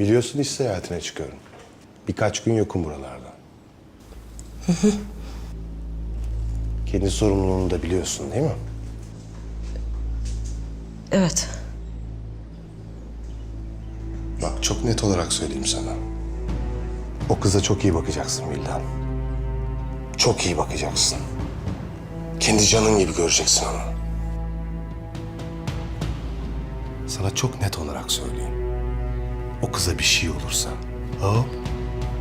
Biliyorsun iş seyahatine çıkıyorum. Birkaç gün yokum buralarda. Kendi sorumluluğunu da biliyorsun değil mi? Evet. Bak çok net olarak söyleyeyim sana. O kıza çok iyi bakacaksın Vildan. Çok iyi bakacaksın. Kendi canın gibi göreceksin onu. Sana çok net olarak söyleyeyim. O kıza bir şey olursa hop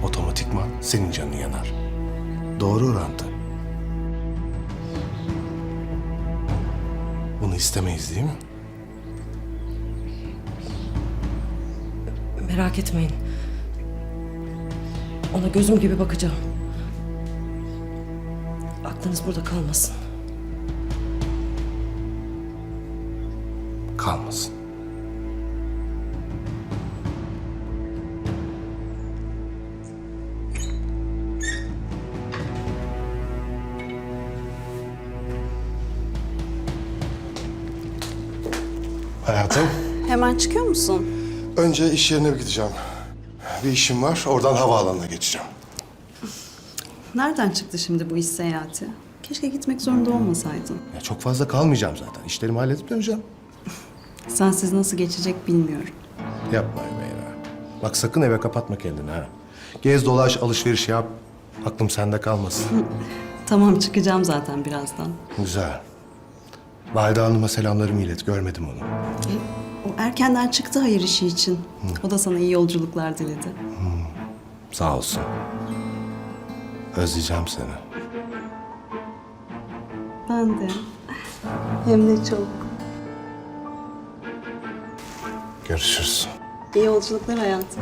otomatikman senin canın yanar. Doğru orantı. Bunu istemeyiz değil mi? Merak etmeyin. Ona gözüm gibi bakacağım. Aklınız burada kalmasın. Kalmasın. Hayatım, Hemen çıkıyor musun? önce iş yerine gideceğim. Bir işim var, oradan havaalanına geçeceğim. Nereden çıktı şimdi bu iş seyahati? Keşke gitmek zorunda olmasaydın. Ya çok fazla kalmayacağım zaten. İşlerimi halledip döneceğim. Sensiz nasıl geçecek bilmiyorum. Yapma Meyra. Bak sakın eve kapatma kendini ha. Gez dolaş, alışveriş yap. Aklım sende kalmasın. Tamam çıkacağım zaten birazdan. Güzel. Valide Hanım'a selamlarımı ilet. Görmedim onu. E, o erkenden çıktı hayır işi için. O da sana iyi yolculuklar diledi. Sağ olsun. Özleyeceğim seni. Ben de. Hem de çok. Görüşürüz. İyi yolculuklar hayatım.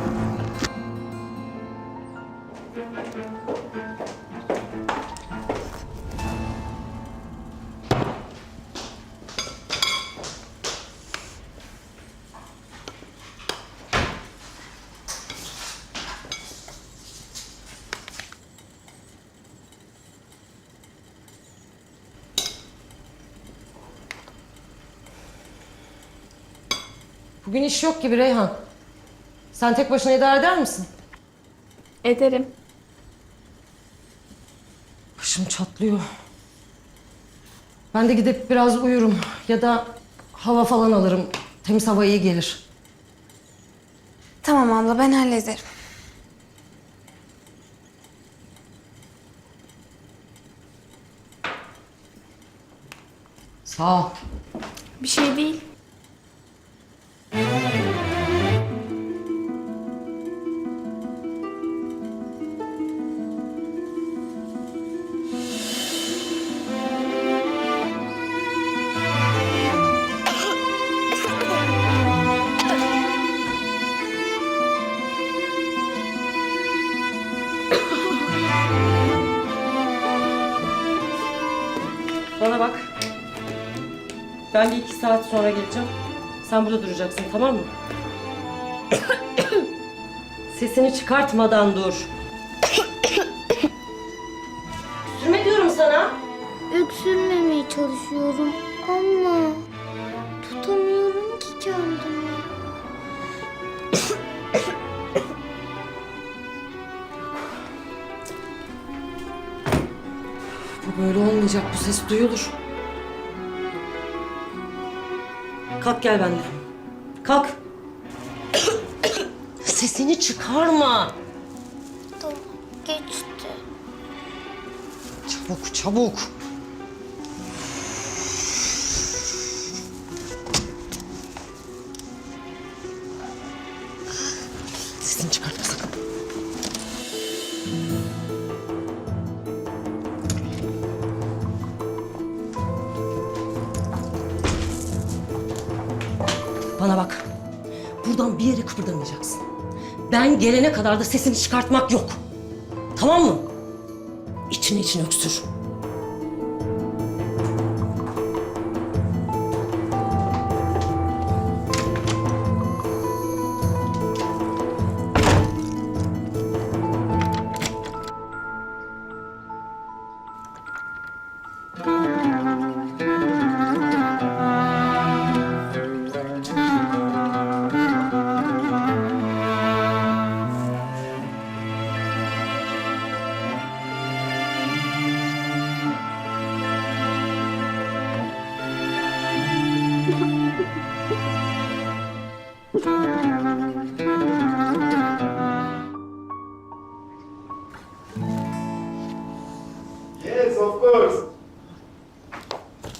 Bugün iş yok gibi Reyhan. Sen tek başına idare eder misin? Ederim. Başım çatlıyor. Ben de gidip biraz uyurum ya da hava falan alırım. Temiz hava iyi gelir. Tamam abla ben hallederim. Sağ ol. Bir şey değil. Ben bir iki saat sonra geleceğim. Sen burada duracaksın tamam mı? Sesini çıkartmadan dur. Sürme diyorum sana. Öksürmemeye çalışıyorum ama tutamıyorum ki kendimi. Bu böyle olmayacak. Bu ses duyulur. Kalk gel benimle. Kalk. Sesini çıkarma. Tamam geçti. Çabuk çabuk. Sesini çıkartma Buradan bir yere kıpırdamayacaksın. Ben gelene kadar da sesini çıkartmak yok. Tamam mı? İçine içine öksür.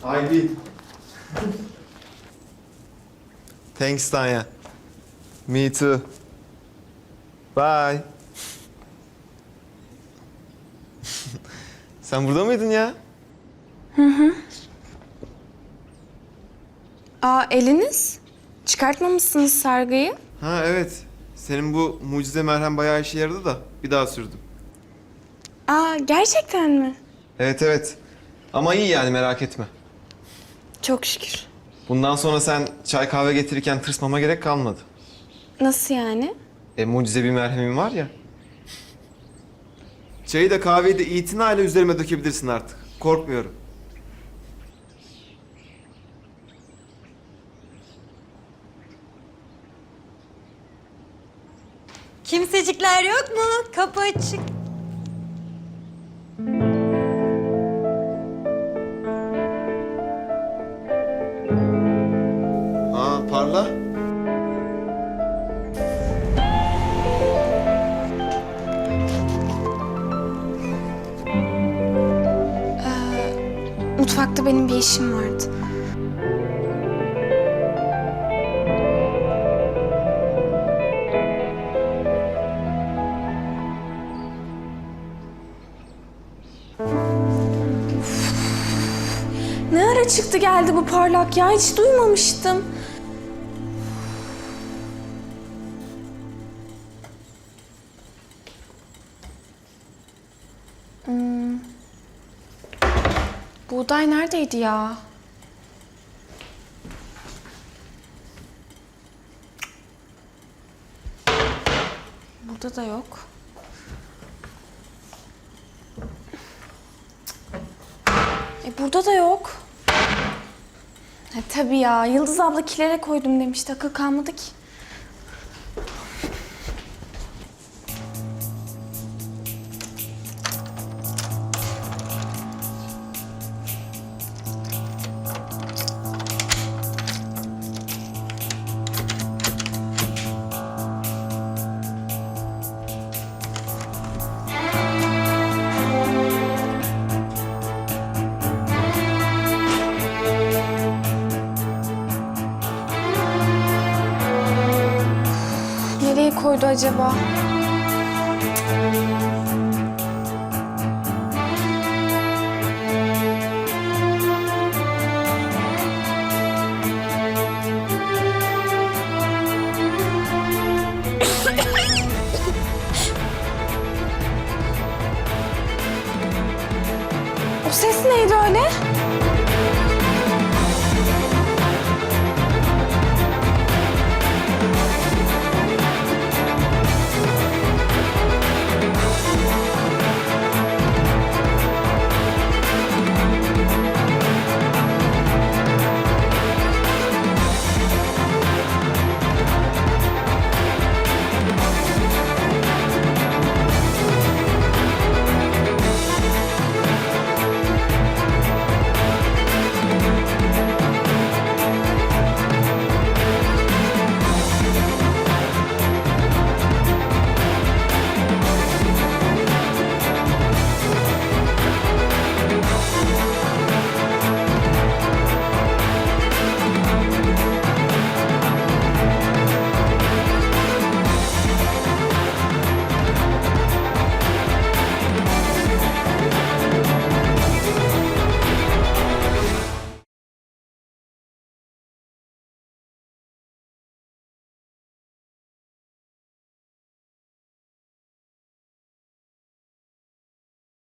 I did. Thanks, Tanya. Me too. Bye. Sen burada mıydın ya? Aa eliniz? Çıkartmamışsınız sargıyı. Ha evet. Senin bu mucize merhem bayağı işe yaradı da bir daha sürdüm. Aa gerçekten mi? Evet evet. Ama iyi yani merak etme. Çok şükür. Bundan sonra sen çay kahve getirirken tırsmama gerek kalmadı. Nasıl yani? E mucize bir merhemim var ya. Çayı da kahveyi de itinayla üzerime dökebilirsin artık. Korkmuyorum. Kimsecikler yok mu? Kapı açık. Mutfakta benim bir işim vardı. Üf. Ne ara çıktı geldi bu parlak ya hiç duymamıştım. Buğday neredeydi ya? Burada da yok. E burada da yok. E tabii ya. Yıldız abla kilere koydum demişti. Akıl kalmadı ki. Acaba?